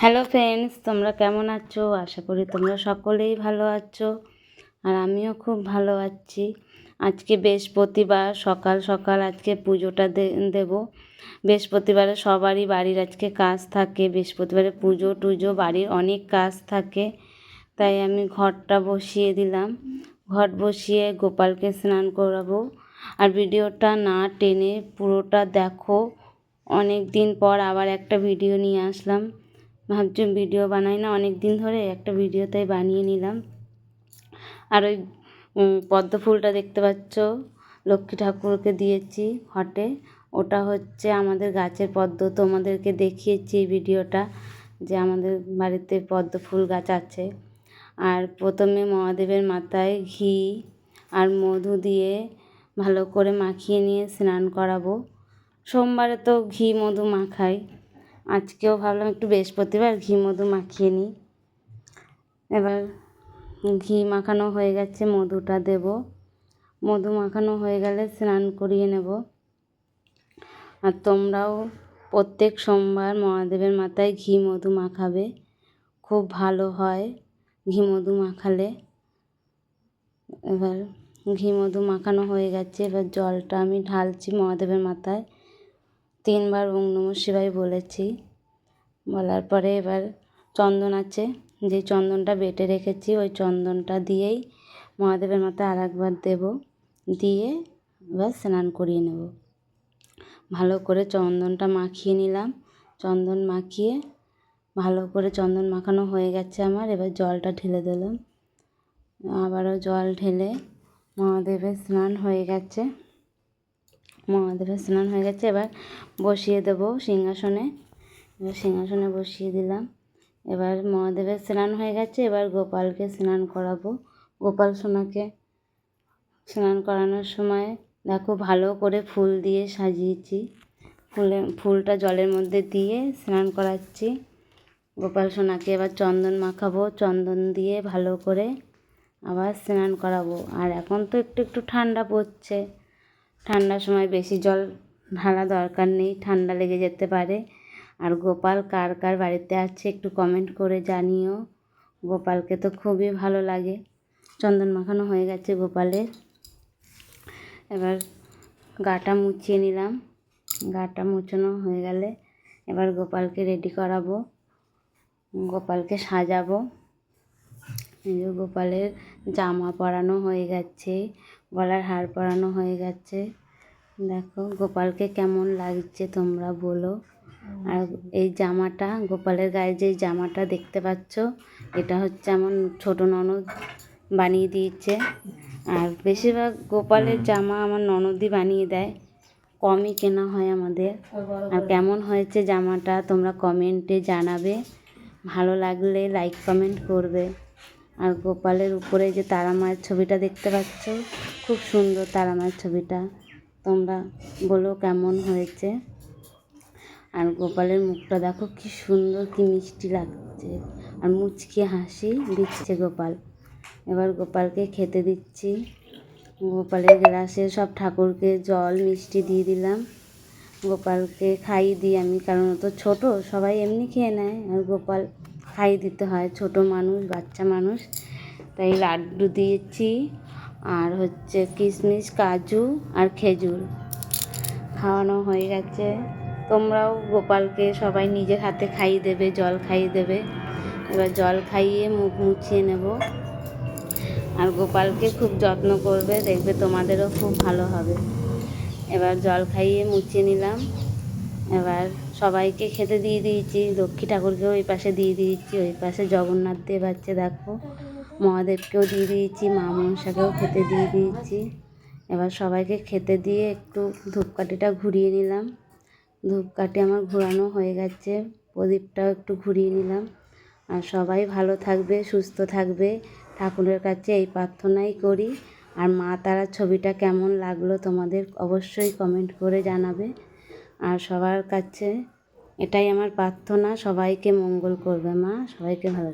Hello friends তোমরা কেমন আছো? আশা করি তোমরা সকলেই ভালো আছো আর আমিও খুব ভালো আছি। আজকে বৃহস্পতিবার, সকাল সকাল আজকে পুজোটা দেব। বৃহস্পতিবারে সবারই বাড়ির আজকে কাজ থাকে। বৃহস্পতিবারে পুজো টুজো, বাড়ির অনেক কাজ থাকে। তাই আমি ঘরটা বসিয়ে দিলাম। ঘট বসিয়ে গোপালকে স্নান করাবো। আর ভিডিওটা না টেনে পুরোটা দেখো। অনেক দিন পর আবার একটা ভিডিও নিয়ে আসলাম। ভাবছি ভিডিও বানাই না অনেক দিন ধরে একটা ভিডিও তাই বানিয়ে নিলাম। আর ওই পদ্ম ফুলটা দেখতে পাচ্ছ, লক্ষ্মী ঠাকুরকে দিয়েছি ঘটে ওটা হচ্ছে আমাদের গাছের পদ্ম, তোমাদেরকে দেখিয়েছি এই ভিডিওটা যে আমাদের বাড়িতে পদ্ম ফুল গাছ আছে। আর প্রথমে মহাদেবের মাথায় ঘি আর মধু দিয়ে ভালো করে মাখিয়ে নিয়ে স্নান করাবো। সোমবারে তো ঘি মধু মাখাই। আজকেও ভাবলাম একটু বৃহস্পতিবার ঘি মধু মাখিয়ে নিই। এবার ঘি মাখানো হয়ে গেছে, মধুটা দেব। মধু মাখানো হয়ে গেলে স্নান করিয়ে নেব। আর তোমরাও প্রত্যেক সোমবার মহাদেবের মাথায় ঘি মধু মাখাবে। খুব ভালো হয় ঘি মধু মাখালে। এবার ঘি মধু মাখানো হয়ে গেছে, এবার জলটা আমি ঢালছি মহাদেবের মাথায়। তিনবার ওং নম শিবায় বলেছি। বলার পরে এবার চন্দন আছে। যে চন্দনটা বেটে রেখেছি, ওই চন্দনটা দিয়েই মহাদেবের মাথায় আর একবার দেবো। দিয়ে এবার স্নান করিয়ে নেব। ভালো করে চন্দনটা মাখিয়ে নিলাম। চন্দন মাখিয়ে ভালো করে চন্দন মাখানো হয়ে গেছে আমার। এবার জলটা ঢেলে দিলাম। আবারও জল ঢেলে মহাদেবের স্নান হয়ে গেছে। মহাদেবের স্নান হয়ে গেছে। এবার বসিয়ে দেব সিংহাসনে। এবার সিংহাসনে বসিয়ে দিলাম। এবার মহাদেবের স্নান হয়ে গেছে। এবার গোপালকে স্নান করাবো। গোপাল সোনাকে স্নান করানোর সময় দেখো ভালো করে ফুল দিয়ে সাজিয়েছি। ফুলে, ফুলটা জলের মধ্যে দিয়ে স্নান করাচ্ছি। গোপাল সোনাকে এবার চন্দন মাখাবো। চন্দন দিয়ে ভালো করে আবার স্নান করাবো। আর এখন তো একটু একটু ঠান্ডা পড়ছে। ঠান্ডার সময় বেশি জল ঢালা দরকার নেই, ঠান্ডা লেগে যেতে পারে। আর গোপাল কার কার বাড়িতে আছে একটু কমেন্ট করে জানিও। গোপালকে তো খুবই ভালো লাগে। চন্দন মাখানো হয়ে গেছে গোপালের। এবার গাটা মুছিয়ে নিলাম। গাটা মুছানো হয়ে গেলে এবার গোপালকে রেডি করাবো। গোপালকে সাজাবো। গোপালের জামা পরানো হয়ে গেছে, গলার হার পরানো হয়ে গেছে। দেখো গোপালকে কেমন লাগছে তোমরা বলো। আর এই জামাটা, গোপালের গায়ে যে জামাটা দেখতে পাচ্ছ, এটা হচ্ছে আমার ছোটো ননদ বানিয়ে দিয়েছে। আর বেশিরভাগ গোপালের জামা আমার ননদই বানিয়ে দেয়। কমই কেনা হয় আমাদের। আর কেমন হয়েছে জামাটা, তোমরা কমেন্টে জানাবে। ভালো লাগলে লাইক কমেন্ট করবে। আর গোপালের উপরে যে তারা মায়ের ছবিটা দেখতে পাচ্ছ, খুব সুন্দর তারা মায়ের ছবিটা। তোমরা বলো কেমন হয়েছে। আর গোপালের মুখটা দেখো কি সুন্দর, কি মিষ্টি লাগছে। আর মুচকি হাসি দিচ্ছে গোপাল। এবার গোপালকে খেতে দিচ্ছি। গোপালের গ্লাসে সব ঠাকুরকে জল, মিষ্টি দিয়ে দিলাম। গোপালকে খাইয়ে দিই আমি, কারণ তো ছোটো, সবাই এমনি খেয়ে নেয়। আর গোপাল খাইয়ে দিতে হয়, ছোটো মানুষ, বাচ্চা মানুষ। তাই লাড্ডু দিয়েছি, আর হচ্ছে কিশমিশ, কাজু আর খেজুর। খাওয়ানো হয়ে গেছে। তোমরাও গোপালকে সবাই নিজের হাতে খাইয়ে দেবে, জল খাইয়ে দেবে। এবার জল খাইয়ে মুখ মুছিয়ে নেব। আর গোপালকে খুব যত্ন করবে, দেখবে তোমাদেরও খুব ভালো হবে। এবার জল খাইয়ে মুছিয়ে নিলাম। এবার সবাইকে খেতে দিয়ে দিয়েছি, লক্ষ্মী ঠাকুরকেও ওই পাশে দিয়ে দিয়েছি, ওই পাশে জগন্নাথ দেব আছে দেখো, মহাদেবকেও দিয়ে দিয়েছি, মা মনসাকেও খেতে দিয়ে দিয়েছি। এবার সবাইকে খেতে দিয়ে একটু ধূপকাঠিটা ঘুরিয়ে নিলাম। ধূপকাঠি আমার ঘোরানো হয়ে গেছে, প্রদীপটাও একটু ঘুরিয়ে নিলাম। আর সবাই ভালো থাকবে, সুস্থ থাকবে, ঠাকুরের কাছে এই প্রার্থনাই করি। আর মা তারা ছবিটা কেমন লাগল তোমাদের অবশ্যই কমেন্ট করে জানাবে। আর সবার কাছে এটাই আমার প্রার্থনা। সবাইকে মঙ্গল করবে মা সবাইকে ভালো